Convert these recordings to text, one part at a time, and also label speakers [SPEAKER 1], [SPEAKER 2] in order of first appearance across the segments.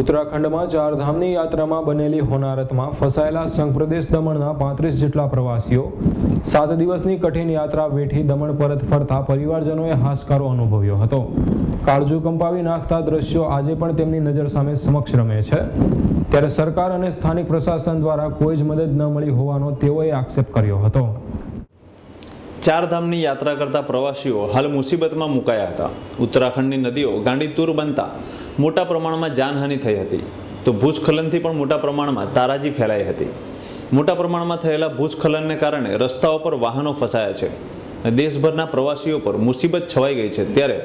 [SPEAKER 1] ઉત્તરાખંડમાં ચારધામની યાત્રામાં બનેલી હોનારતમાં ફસાયેલા સંઘ પ્રદેશ દમણના પાંત્રીસ જેટલા પ્રવાસીઓ સાત દિવસની કઠિન યાત્રા વેઠી દમણ પરત ફરતા પરિવારજનોએ હાશકારો અનુભવ્યો હતો. કાળજુ કંપાવી નાખતા દ્રશ્યો આજે પણ તેમની નજર સામે સમક્ષ રમે છે. ત્યારે સરકાર અને સ્થાનિક પ્રશાસન દ્વારા કોઈ જ મદદ ન મળી હોવાનો તેઓએ આક્ષેપ કર્યો હતો.
[SPEAKER 2] ચારધામની યાત્રા કરતા પ્રવાસીઓ હાલ મુસીબતમાં મુકાયા હતા. ઉત્તરાખંડની નદીઓ ગાંડીતુર બનતા મોટા પ્રમાણમાં જાનહાનિ થઈ હતી. તો ભૂસ્ખલનથી પણ મોટા પ્રમાણમાં તારાજી ફેલાઈ હતી. મોટા પ્રમાણમાં થયેલા ભૂસ્ખલનને કારણે રસ્તાઓ પર વાહનો ફસાયા છે. દેશભરના પ્રવાસીઓ પર મુસીબત છવાઈ ગઈ છે. ત્યારે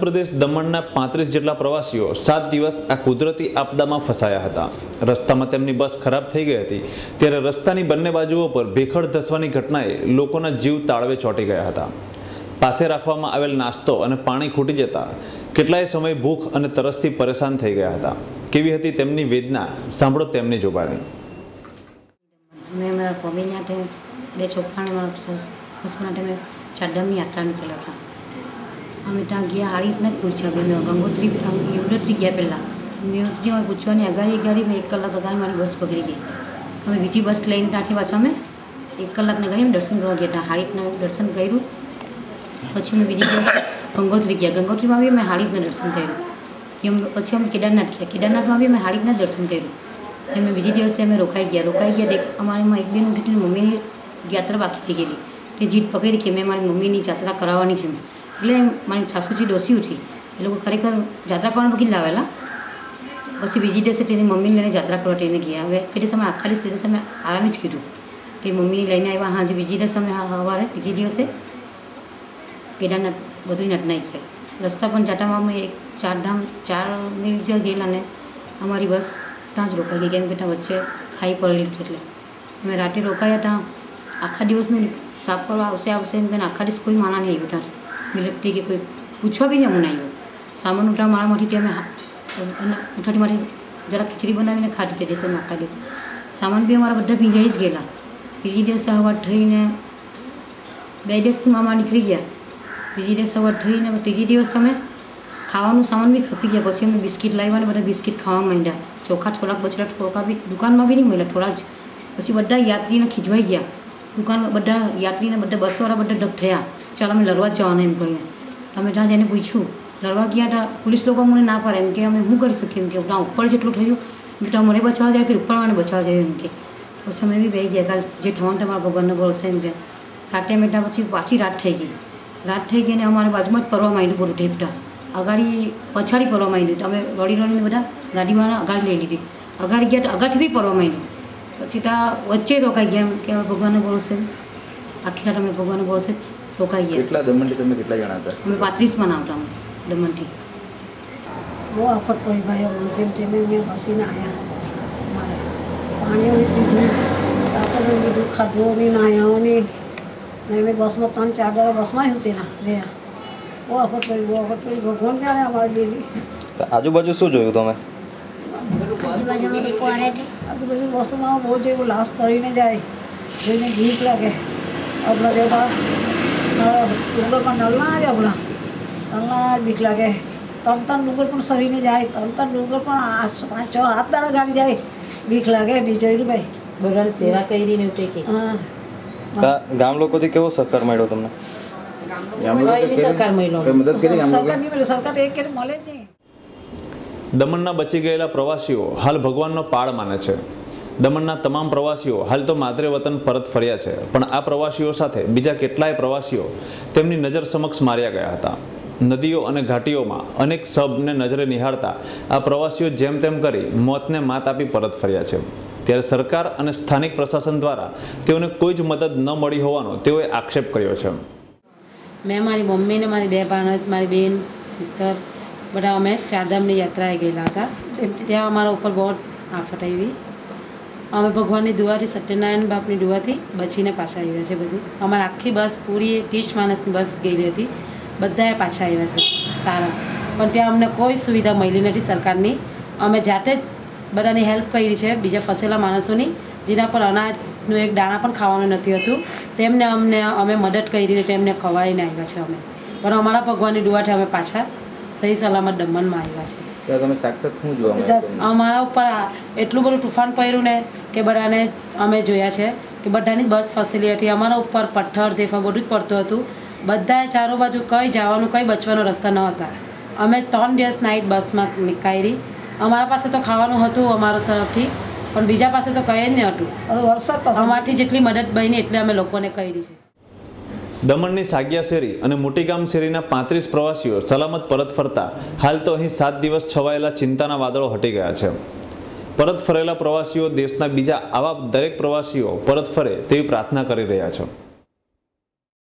[SPEAKER 2] પ્રદેશ દમણના પાંત્રીસ જેટલા પ્રવાસીઓ સાત દિવસ આ કુદરતી આપદામાં ફસાયા હતા. રસ્તામાં તેમની બસ ખરાબ થઈ ગઈ હતી. ત્યારે રસ્તાની બંને બાજુઓ પર ભેખડ ધસવાની ઘટનાએ લોકોના જીવ તાળવે ચોંટી ગયા હતા. પાસે રાખવામાં આવેલ નાસ્તો અને પાણી ખૂટી જતા કેટલાય સમય ભૂખ અને તરસથી પરેશાન થઈ ગયા હતા. કેવી હતી તેમની વેદના? સાંભળો તેમની જોબાની.
[SPEAKER 3] મેં મારા ફેમિલી માટે બે છોકરાને મારા હસબન્ડ માટે મેં ચારધામની યાત્રા નીકળ્યા હતા. અમે ત્યાં ગયા આ રીતના જ પૂછ્યા બેન, ગંગોત્રી યુનિવર્સિટી ગયા પહેલાં. યુનિવર્સિટીમાં પૂછવાની અગાડી અગાડી મેં એક કલાક અગાડી મારી બસ પકડી ગઈ. અમે બીજી બસ લઈને ત્યાંથી પાછા અમે એક કલાકને ઘણી દર્શન કરવા ગયા હતા. આ રીતના દર્શન કર્યું. પછી અમે બીજી દિવસ ગંગોત્રી ગયા. ગંગોત્રીમાં બી અમે હારી દર્શન કર્યું. એમ પછી અમે કેદારનાથ ગયા. કેદારનાથમાં બી અમે હારી દર્શન કર્યું. એમ બીજી દિવસે અમે રોકાઈ ગયા. રોકાઈ ગયા દેખ અમારીમાં એક બેન ઉઠી મમ્મીની યાત્રા બાકી થઈ ગયેલી. તે જીત પકડી કે મેં મારી મમ્મીની યાત્રા કરાવવાની છે. એટલે મારી સાસુજી ડોસી ઉઠી. એ લોકો ખરેખર યાત્રા પણ પકડી લાવેલા. પછી બીજી દિવસે તેની મમ્મીને લઈને યાત્રા કરવા તેને ગયા. હવે કે દિવસે અમે આખા દિવસ તે દિવસે અમે આરામ જ કીધું તે મમ્મીને લઈને આવ્યા. હાજી બીજી દિવસે અમે સવારે ત્રીજી દિવસે કેદારનાથ બદ્રીનાથ નહીં ગયા રસ્તા પણ જાટામાં અમે એક ચારધામ ચાર મિલ જે ગયેલા ને અમારી બસ ત્યાં જ રોકાઈ ગઈ કેમ કે ત્યાં વચ્ચે ખાઈ પડેલી હતી એટલે અમે રાતે રોકાયા ત્યાં આખા દિવસનું સાફ કરવા આવશે આવશે એમ કરીને આખા દિવસ કોઈ માણા નહીં આવ્યું ત્યાં મિલકતી કે કોઈ પૂછવા બી નહીં અમને આવ્યું સામાન ઉઠા માળામાંથી અમે અને ઉઠાડી મારી જરા ખીચડી બનાવીને ખાધી તે દિવસે અમે આખા દિવસે સામાન બી અમારા બધા ભીંજાઈ જ ગયેલા બીજી દિવસે હવા થઈને બે દિવસથી મામા નીકળી ગયા બીજી દિવસ સવાર થઈને ત્રીજી દિવસ અમે ખાવાનું સામાન બી ખપી ગયા પછી અમે બિસ્કિટ લાવ્યા ને બધા બિસ્કિટ ખાવા માંડ્યા ચોખા થોડાક બચેલા થોડાક બી દુકાનમાં બી નહીં મળ્યા થોડા જ પછી બધા યાત્રીને ખીજવાઈ ગયા દુકાનમાં બધા યાત્રીને બધા બસવાળા બધા ડગ થયા ચાલ અમે લડવા જ જવાના એમ કરીને અમે ત્યાં જઈને પૂછ્યું લડવા ગયા હતા પોલીસ લોકો મને ના પાડે એમ કે અમે શું કરી શકીએ એમ કે ત્યાં ઉપર જેટલું થયું એમ કે મને બચાવવા જાય કે ઉપરવાળાને બચાવવા જાય એમ કે પછી અમે બી બે ગયા કાલ જે થવાનું તમારા ભગવાનને ભરોસે એમ કે સાટે મેટા પછી પાછી રાત થઈ ગઈ રાત થઈ ગઈ ને અમારે બાજુમાં જ પરવા માંડ્યું પૂરું ઢેપટા. અગાડી પછાડી પરવા માંડ્યું. અમે રડી રડીને બધા ગાડીમાં અગાડી લઈ લીધી. અગાડી ગયા તો અગાડી બી પરવા માંડ્યું. પછી ત્યાં વચ્ચે રોકાઈ ગયા એમ કે હવે ભગવાનને ભરોસે. આખી રાત અમે ભગવાનને ભરોસે રોકાઈ ગયા.
[SPEAKER 4] કેટલા દમણથી તમે કેટલા જણા હતા?
[SPEAKER 3] અમે પાંત્રીસમાં આવતા અમે દમણથી.
[SPEAKER 5] બહુ આફત પડી ભાઈ અમને. જેમ તેમ મેં હસીને આવ્યા મારે પાણી પીધું લીધું ખાધું નહીં ના નહીં ને મેં બસમાં ત્રણ ચાર દાડા બસમાં હું તેના રહ્યા. બહુ આફત પડી બહુ અફટ પડી ભગવાન ક્યારે અમારી બેલી
[SPEAKER 4] આજુબાજુ શું જોયું તમે?
[SPEAKER 5] આજુબાજુ બસમાં બહુ જેવું લાશ તળીને જાય જોઈને બીક લાગે. આપણા જેવા ડુંગરમાં નલના આવે આપણા નલના બીક લાગે. ત્રણ ત્રણ ડુંગર પણ સરીને જાય ત્રણ ત્રણ ડુંગર પણ આઠ પાંચ છ હાથ દાડા ગાડી જાય બીક લાગે. બીજો જોયેલું ભાઈ?
[SPEAKER 6] બધાની સેવા કરી ને ઉઠે કે
[SPEAKER 5] હા.
[SPEAKER 4] ગામ લોકોથી કેવો સહકાર મળ્યો તમને?
[SPEAKER 6] કઈ સરકાર મળ્યો?
[SPEAKER 5] સરકાર નહીં મળે સરકાર તો એક કે મળે જ નહીં.
[SPEAKER 2] દમણના બચી ગયેલા પ્રવાસીઓ હાલ ભગવાનનો પાળ માને છે. દમણના તમામ પ્રવાસીઓ હાલ તો માદરે વતન પરત ફર્યા છે. પણ આ પ્રવાસીઓ સાથે બીજા કેટલાય પ્રવાસીઓ તેમની નજર સમક્ષ માર્યા ગયા હતા. નદીઓ અને ઘાટીઓમાં અનેક શબને નજરે નિહાળતા આ પ્રવાસીઓ જેમ તેમ કરી મોતને માત આપી પરત ફર્યા છે. ત્યારે સરકાર અને સ્થાનિક પ્રશાસન દ્વારા તેઓને કોઈ જ મદદ ન મળી હોવાનો તેઓએ આક્ષેપ કર્યો છે.
[SPEAKER 6] મેં મારી મમ્મીને મારી બે ભાણજ મારી બેન સિસ્ટર બધા અમે ચારધામની યાત્રાએ ગયેલા હતા. ત્યાં અમારા ઉપર બહુ આફત આવી. અમે ભગવાનની દુઆથી, સત્યનારાયણ બાપની દુઆથી બચીને પાછા આવ્યા છે બધી. અમારી આખી બસ પૂરી ત્રીસ માણસની બસ ગયેલી હતી. બધાએ પાછા આવ્યા છે, સારા. પણ ત્યાં અમને કોઈ સુવિધા મળી નથી સરકારની. અમે જાતે જ બધાની હેલ્પ કરી છે બીજા ફસેલા માણસોની જેના પર અનાજનું એક દાણા પણ ખાવાનું નથી હતું. તેમને અમને અમે મદદ કરીને તેમને ખવાઈને આવ્યા છે અમે. પણ અમારા ભગવાનની દુઆથી અમે પાછા સહી સલામત દમણમાં આવ્યા છે? અમારા ઉપર એટલું બધું તુફાન પડ્યું ને કે બધાને અમે જોયા છે કે બધાની બસ ફસેલી હતી. અમારા ઉપર પથ્થર તેફા બધું જ પડતું હતું. બધાએ ચારો બાજુ કઈ જવાનું કઈ બચવાનો રસ્તા ન હતા. અમે ત્રણ દિવસ નાઇટ બસમાં નીકાળી અમારા પાસે તો ખાવાનું હતું અમારા તરફથી પણ બીજા પાસે તો કંઈ જ નહીં હતું.
[SPEAKER 5] હવે વરસાદ
[SPEAKER 6] અમારથી જેટલી મદદ બની એટલી અમે લોકોને કરી છે.
[SPEAKER 2] દમણની સાગિયા શેરી અને મોટીગામ શેરીના પાંત્રીસ પ્રવાસીઓ સલામત પરત ફરતા હાલ તો અહીં સાત દિવસ છવાયેલા ચિંતાના વાદળો હટી ગયા છે. પરત ફરેલા પ્રવાસીઓ દેશના બીજા આવા દરેક પ્રવાસીઓ પરત ફરે તેવી પ્રાર્થના કરી રહ્યા છે.